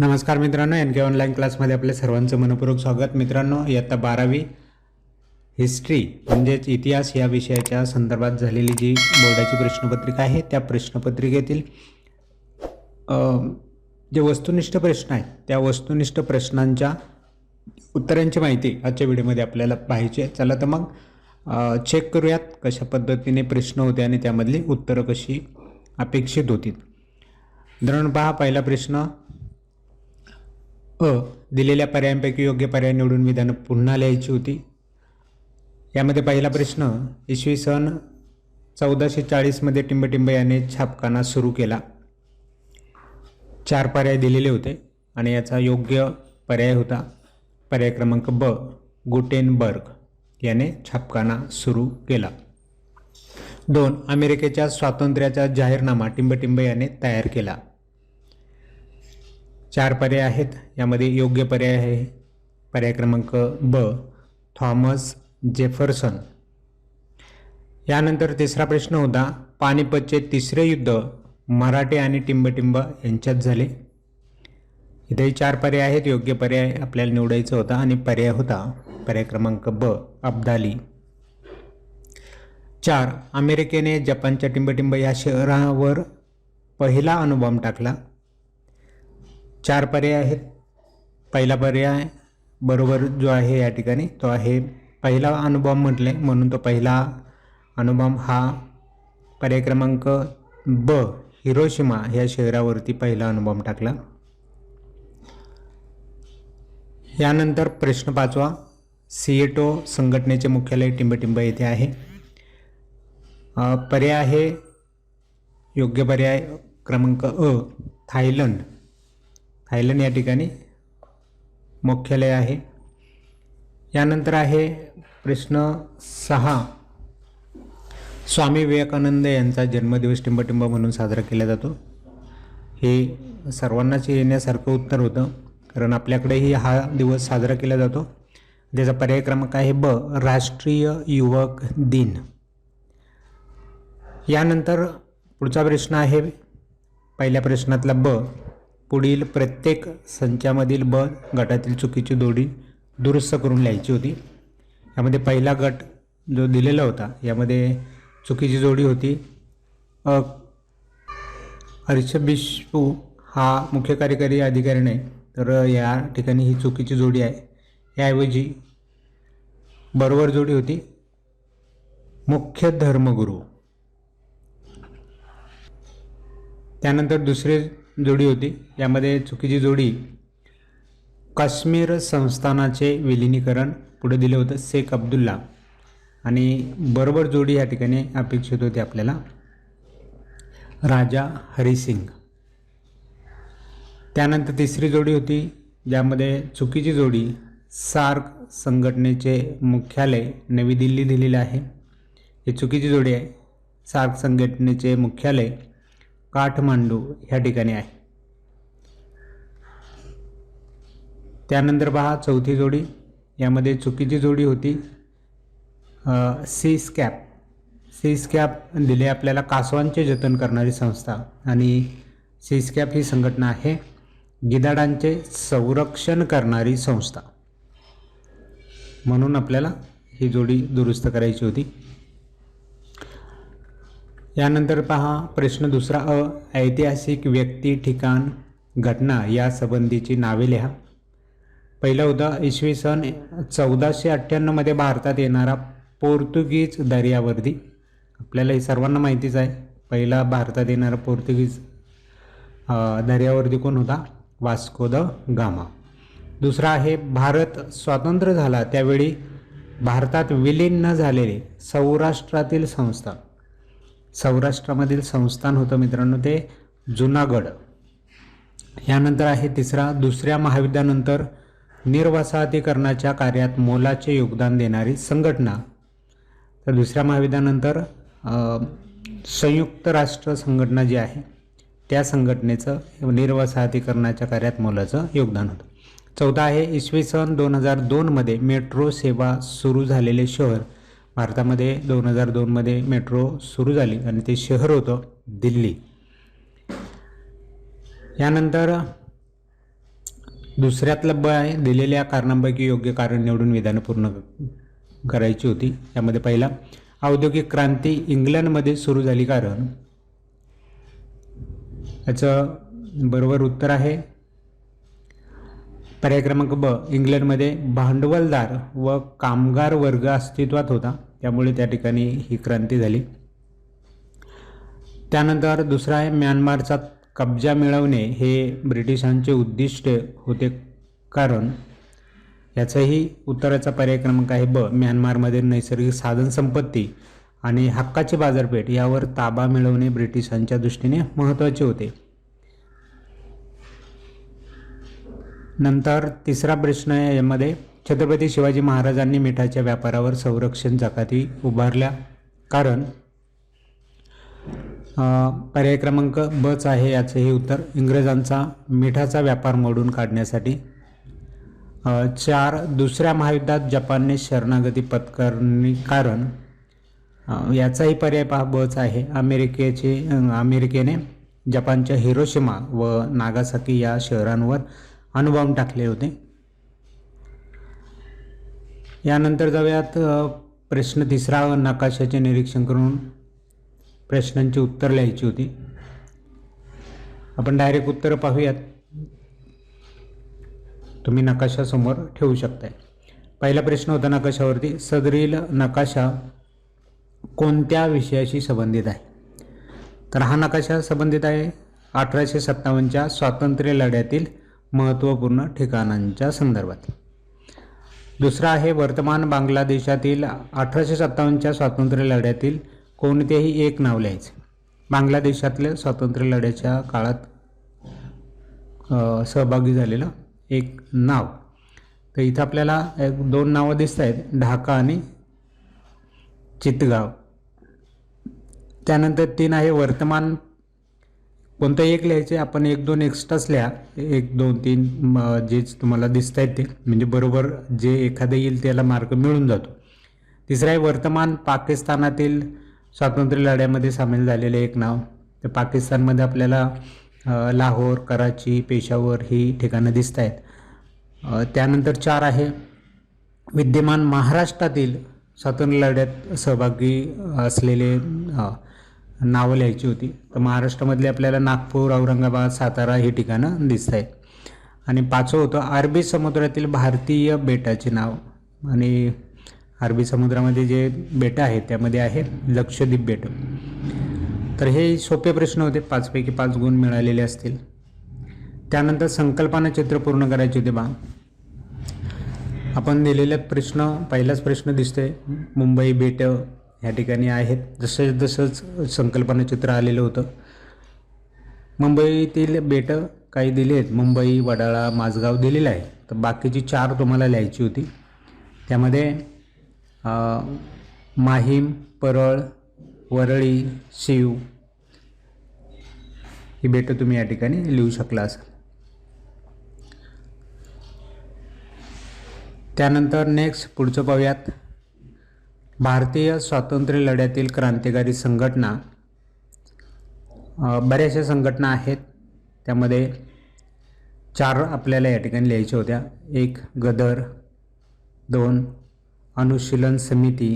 नमस्कार मित्रांनो एन के ऑनलाईन क्लासमध्ये आपल्या सर्वांचं मनपूर्वक स्वागत. मित्रांनो इयत्ता बारावी हिस्ट्री म्हणजेच इतिहास या विषयाच्या संदर्भात झालेली जी बोर्डाची प्रश्नपत्रिका आहे त्या प्रश्नपत्रिकेतील जे वस्तुनिष्ठ प्रश्न आहेत त्या वस्तुनिष्ठ प्रश्नांच्या उत्तरांची माहिती आजच्या व्हिडिओमध्ये आपल्याला पाहिजे चला तर मग चेक करूयात कशा पद्धतीने प्रश्न होते आणि त्यामधली उत्तरं कशी अपेक्षित होती. धरण पहा पहिला प्रश्न अ दिलेल्या पर्यायांपैकी योग्य पर्याय निवडून विधानं पुन्हा लिहायची होती. यामध्ये पहिला प्रश्न इसवी सन चौदाशे चाळीसमध्ये टिंबटिंब याने छापखाना सुरू केला. चार पर्याय दिलेले होते आणि याचा योग्य पर्याय होता. पर्याय क्रमांक ब गुटेनबर्ग याने छापखाना सुरू केला. दोन अमेरिकेच्या स्वातंत्र्याचा जाहीरनामा टिंबटिंब याने तयार केला. चार पर्याय आहेत. यामध्ये योग्य पर्याय आहे. पर्याय क्रमांक ब थॉमस जेफरसन. यानंतर तिसरा प्रश्न होता पानिपतचे तिसरे युद्ध मराठे आणि टिंबटिंब यांच्यात झाले. इथेही चार पर्याय आहेत. योग्य पर्याय आपल्याला निवडायचा होता आणि पर्याय होता. पर्याय क्रमांक ब अब्दाली. चार अमेरिकेने जपानच्या टिंबटिंब या शहरावर पहिला अणुबॉम्ब टाकला. चार पर्याय आहेत. पहिला पर्याय बरोबर जो आहे या ठिकाणी तो आहे पहिला अणुबॉम्ब म्हटले म्हणून तो पहिला अणुबॉम्ब हा पर्याय क्रमांक ब हिरोशिमा या शहरावरती पहिला अणुबॉम्ब टाकला. यानंतर प्रश्न पाचवा सीएटो संघटनेचे मुख्यालय टिंबटिंब येथे आहे. पर्याय आहे योग्य पर्याय क्रमांक अ थायलंड. थायलंड या ठिकाणी मुख्यालय आहे. यानंतर आहे प्रश्न सहा. स्वामी विवेकानंद यांचा जन्मदिवस टिंबटिंब म्हणून साजरा केला जातो. हे सर्वांनाच येण्यासारखं उत्तर होतं कारण आपल्याकडेही हा दिवस साजरा केला जातो. त्याचा पर्याय क्रमांक आहे ब राष्ट्रीय युवक दिन. यानंतर पुढचा प्रश्न आहे पहिल्या प्रश्नातला ब पुढील प्रत्येक संचामधील ब गटातील चुकीची जोडी दुरुस्त करून लिहायची होती. यामध्ये पहिला गट जो दिलेला होता यामध्ये चुकीची जोडी होती. अ हा मुख्य कार्यकारी अधिकारी नाही तर या ठिकाणी ही चुकीची जोडी आहे. याऐवजी बरोबर जोडी होती. मुख्य धर्मगुरू. त्यानंतर दुसरे जोडी होती. यामध्ये चुकीची जोडी काश्मीर संस्थानाचे विलिनीकरण पुढे दिलं होतं शेख अब्दुल्ला. आणि बरोबर जोडी या ठिकाणी अपेक्षित होती आपल्याला. राजा हरिसिंग त्यानंतर तिसरी जोडी होती. ज्यामध्ये चुकीची जोडी सार्क संघटनेचे मुख्यालय नवी दिल्ली दिलेले आहे. ही चुकीची जोडी आहे. सार्क संघटनेचे मुख्यालय काठमांडू ह्या ठिकाणी आहे. त्यानंतर पहा चौथी जोडी. यामध्ये चुकीची जोडी होती. सी स्कॅप सी स्कॅप दिले आपल्याला कासवांचे जतन करणारी संस्था आणि सी स्कॅप ही संघटना आहे. गिधाडांचे संरक्षण करणारी संस्था. म्हणून आपल्याला ही जोडी दुरुस्त करायची होती. यानंतर पहा प्रश्न दुसरा अ ऐतिहासिक व्यक्ती ठिकाण घटना या संबंधीची नावे लिहा. पहिलं होतं इसवी सन चौदाशे अठ्ठ्याण्णवमध्ये भारतात येणारा पोर्तुगीज दर्यावर्दी आपल्याला हे सर्वांना माहितीच आहे. पहिला भारतात येणारा पोर्तुगीज दर्यावर्दी कोण होता? Vasco da Gama. दुसरा आहे भारत स्वातंत्र्य झाला त्यावेळी भारतात विलीन न झालेले सौराष्ट्रातील संस्था. सौराष्ट्रामधील संस्थान होतं मित्रांनो ते जुनागड यानंतर आहे तिसरा दुसऱ्या महायुद्धानंतर निर्वसाहतीकरणाच्या कार्यात मोलाचे योगदान देणारी संघटना. तर दुसऱ्या महायुद्धानंतर संयुक्त राष्ट्र संघटना जी आहे त्या संघटनेचं निर्वसाहतीकरणाच्या कार्यात मोलाचं योगदान होतं. चौथा आहे इसवी सन दोन हजार दोनमध्ये मेट्रो सेवा सुरू झालेले शहर. भारतामध्ये दोन हजार दोनमध्ये मेट्रो सुरू झाली आणि ते शहर होतं दिल्ली. यानंतर दुसऱ्यातलं ब आहे दिलेल्या कारणांपैकी योग्य कारण निवडून विधानं पूर्ण करायची होती. यामध्ये पहिला औद्योगिक क्रांती इंग्लंडमध्ये सुरू झाली कारण याचं बरोबर उत्तर आहे पर्याय क्रमांक ब इंग्लंडमध्ये भांडवलदार व कामगार वर्ग अस्तित्वात होता. त्यामुळे त्या ठिकाणी ही क्रांती झाली. त्यानंतर दुसरा आहे म्यानमारचा कब्जा मिळवणे हे ब्रिटिशांचे उद्दिष्ट होते कारण याचंही उत्तराचा पर्याय क्रमांक आहे ब म्यानमारमध्ये नैसर्गिक साधनसंपत्ती आणि हक्काची बाजारपेठ यावर ताबा मिळवणे ब्रिटिशांच्या दृष्टीने महत्त्वाचे होते. नंतर तिसरा प्रश्न आहे यामध्ये छत्रपती शिवाजी महाराजांनी मिठाच्या व्यापारावर संरक्षण जकाती उभारल्या. कारण पर्याय क्रमांक बच आहे याचं हे उत्तर. इंग्रजांचा मिठाचा व्यापार मोडून काढण्यासाठी चार दुसऱ्या महायुद्धात जपानने शरणागती पत्करणी कारण याचाही पर्याय पहा बच आहे. अमेरिकेचे अमेरिकेने जपानच्या हिरोशिमा व नागासाकी या शहरांवर अणुबॉम्ब टाकले होते. यानंतर जाऊयात प्रश्न तिसरा नकाशाचे निरीक्षण करून प्रश्नांची उत्तर लिहायची होती. आपण डायरेक्ट उत्तरं पाहूयात. तुम्ही नकाशासमोर ठेवू शकताय. पहिला प्रश्न होता नकाशावरती सदरील नकाशा कोणत्या विषयाशी संबंधित आहे? तर हा नकाशा संबंधित आहे अठराशे सत्तावन्नच्या स्वातंत्र्य लढ्यातील महत्त्वपूर्ण ठिकाणांच्या संदर्भात. दुसरा आहे वर्तमान बांगलादेशातील अठराशे सत्तावन्नच्या स्वातंत्र्य लढ्यातील कोणतेही एक नाव लिहायचे. बांगलादेशातल्या स्वातंत्र्य लढ्याच्या काळात सहभागी झालेलं एक नाव. तर इथं आपल्याला एक दोन नावं दिसत आहेत ढाका आणि चितगाव. त्यानंतर तीन आहे वर्तमान कोणतं एक लिहायचे आपण एक दोन एक्स्ट्राच लिहा. एक दोन तीन म, जेच तुम्हाला दिसत आहेत ते. म्हणजे बरोबर जे एखादं येईल त्याला मार्क मिळून जातो. तिसरं आहे वर्तमान पाकिस्तानातील स्वातंत्र्य लढ्यामध्ये सामील झालेले एक नाव. तर पाकिस्तानमध्ये आपल्याला लाहोर कराची पेशावर ही ठिकाणं दिसत आहेत त्यानंतर चार आहे. विद्यमान महाराष्ट्रातील स्वातंत्र्य लढ्यात सहभागी असलेले नावं लिहायची होती. तर महाराष्ट्रामधले आपल्याला नागपूर औरंगाबाद सातारा ही ठिकाणं दिसत आहेत आणि पाचवं होतं अरबी समुद्रातील भारतीय बेटाचे नाव. आणि अरबी समुद्रामध्ये जे बेटं आहेत त्यामध्ये आहे लक्षद्वीप बेट. तर हे सोपे प्रश्न होते. पाचपैकी पाच गुण मिळालेले असतील. त्यानंतर संकल्पना चित्र पूर्ण करायचे होते बा. आपण दिलेले प्रश्न पहिलाच प्रश्न दिसतोय. मुंबई बेटं ह्या ठिकाणी आहेत. जसं जसंच संकल्पना चित्र आलेलं होतं. मुंबईतील बेटं काही दिले आहेत. मुंबई वडाळा माझगाव दिलेलं आहे तर बाकीची चार तुम्हाला लिहायची होती. त्यामध्ये माहीम परळ वरळी शिव ही बेटं तुम्ही या ठिकाणी लिहू शकला असाल. त्यानंतर नेक्स्ट पुढचं पाहूयात. भारतीय स्वातंत्र्य लढ्यातील क्रांतिकारी संघटना बऱ्याचशा संघटना आहेत. त्यामध्ये चार आपल्याला या ठिकाणी लिहायच्या होत्या. एक गदर दोन अनुशीलन समिती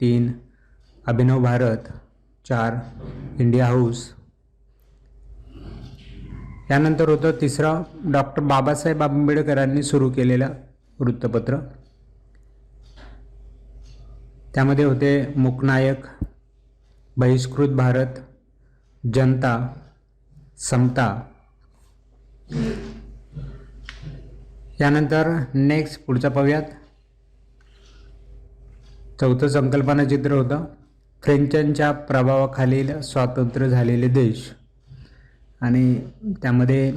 तीन अभिनव भारत चार इंडिया हाऊस. यानंतर होतं तिसरं डॉक्टर बाबासाहेब आंबेडकरांनी सुरू केलेलं वृत्तपत्र. त्यामध्ये होते मुकनायक बहिष्कृत भारत जनता समता. यानंतर नेक्स्ट पुढचा पाहूयात. चौथं संकल्पना चित्र होतं. फ्रेंचांच्या प्रभावाखालील स्वातंत्र्य झालेले देश. आणि त्यामध्ये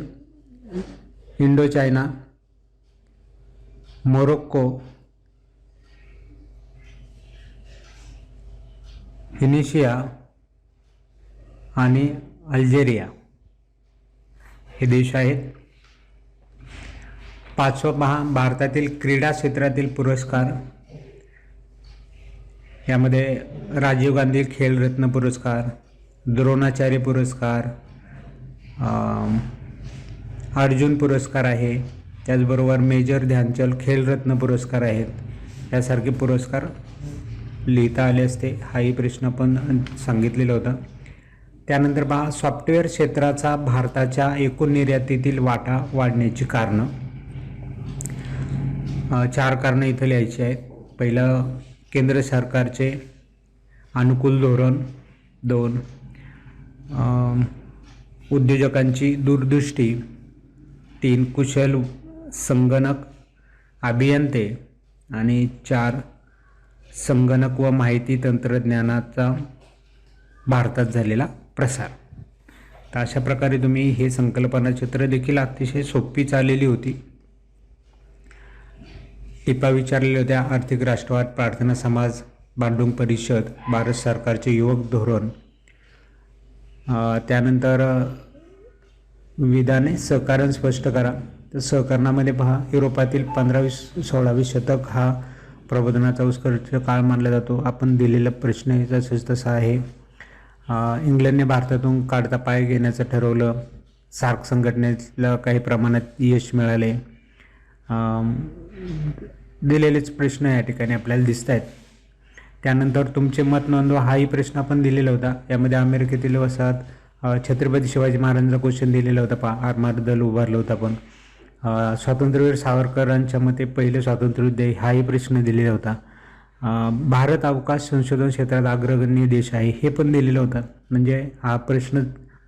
इंडो चायना मोरोक्को फिनिशिया आणि अल्जेरिया हे देश आहेत. पाचवं पहा भारतातील क्रीडा क्षेत्रातील पुरस्कार यामध्ये राजीव गांधी खेलरत्न पुरस्कार द्रोणाचार्य पुरस्कार अर्जुन पुरस्कार आहे. त्याचबरोबर मेजर ध्यानचंद खेलरत्न पुरस्कार आहेत. यासारखे पुरस्कार लिहिता आले असते हाही प्रश्न पण सांगितलेला होता. त्यानंतर पहा सॉफ्टवेअर क्षेत्राचा भारताच्या एकूण निर्यातीतील वाटा वाढण्याची कारणं. चार कारणं इथं लिहायची आहेत. पहिलं केंद्र सरकारचे अनुकूल धोरण. दोन उद्योजकांची दूरदृष्टी. तीन कुशल संगणक अभियंते. आणि चार संगणक व माहिती तंत्रज्ञानाचा भारतात झालेला प्रसार. तर अशा प्रकारे तुम्ही हे संकल्पना चित्र देखील अतिशय सोपी चाललेली होती. टिपा विचारलेल्या होत्या आर्थिक राष्ट्रवाद प्रार्थना समाज भांडुंग परिषद भारत सरकारचे युवक धोरण. त्यानंतर विधाने सहकारण स्पष्ट करा. तर सहकरणामध्ये पहा युरोपातील पंधरावी सोळावी शतक हा प्रबोधनाचा उत्कर्ष काळ मानला जातो. आपण दिलेला प्रश्न तसंच तसा आहे. इंग्लंडने भारतातून काढता पाय घेण्याचं ठरवलं. सार्क संघटनेला काही प्रमाणात यश मिळाले. दिलेलेच प्रश्न या ठिकाणी आपल्याला दिसत आहेत त्यानंतर तुमचे मत नोंदवा हाही प्रश्न आपण दिलेला होता. यामध्ये अमेरिकेतील वसाहत छत्रपती शिवाजी महाराजांचा क्वेश्चन दिलेला होता पा आरमार दल उभारलं होतं आपण. स्वातंत्र्यवीर सावरकरांच्या मते पहिले स्वातंत्र्ययुद्ध हाही प्रश्न दिलेला होता. भारत अवकाश संशोधन क्षेत्रात अग्रगण्य देश आहे हे पण दिलेलं होतं. म्हणजे हा प्रश्न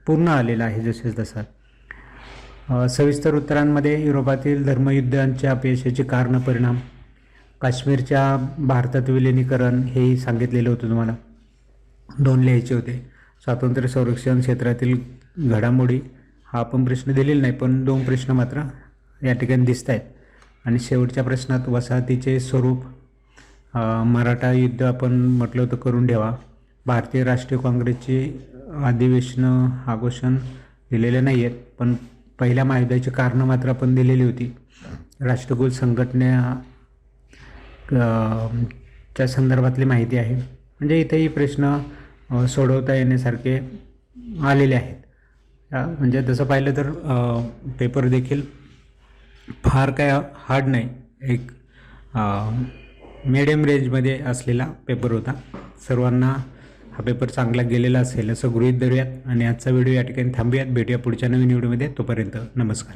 पूर्ण आलेला आहे जसेच तसा सविस्तर उत्तरांमध्ये युरोपातील धर्मयुद्धांच्या अपयशाची कारण परिणाम. काश्मीरच्या भारतात विलिनीकरण हेही सांगितलेलं होतं तुम्हाला. दोन लिहायचे होते. स्वातंत्र्य संरक्षण क्षेत्रातील घडामोडी हा पण प्रश्न दिलेला नाही पण दोन प्रश्न मात्र या ठिकाणी दिसत आहेत आणि शेवटच्या प्रश्नात वसाहतीचे स्वरूप मराठा युद्ध आपण म्हटलं होतं करून ठेवा. भारतीय राष्ट्रीय काँग्रेसची अधिवेशनं आघोषण दिलेले नाही आहेत पण पहिल्या महायुद्धाची कारणं मात्र आपण दिलेली होती. राष्ट्रकुल संघटना च्या संदर्भातली माहिती आहे. म्हणजे इथेही प्रश्न सोडवता येण्यासारखे आलेले आहेत. या- म्हणजे तसं पाहिलं तर पेपर देखील फार काय हार्ड नाही. एक मिडियम रेंजमध्ये असलेला पेपर होता. सर्वांना हा पेपर चांगला गेलेला असेल असं गृहीत धरूयात. आणि आजचा व्हिडिओ या ठिकाणी थांबूयात. भेटूया पुढच्या नवीन व्हिडिओमध्ये तोपर्यंत नमस्कार.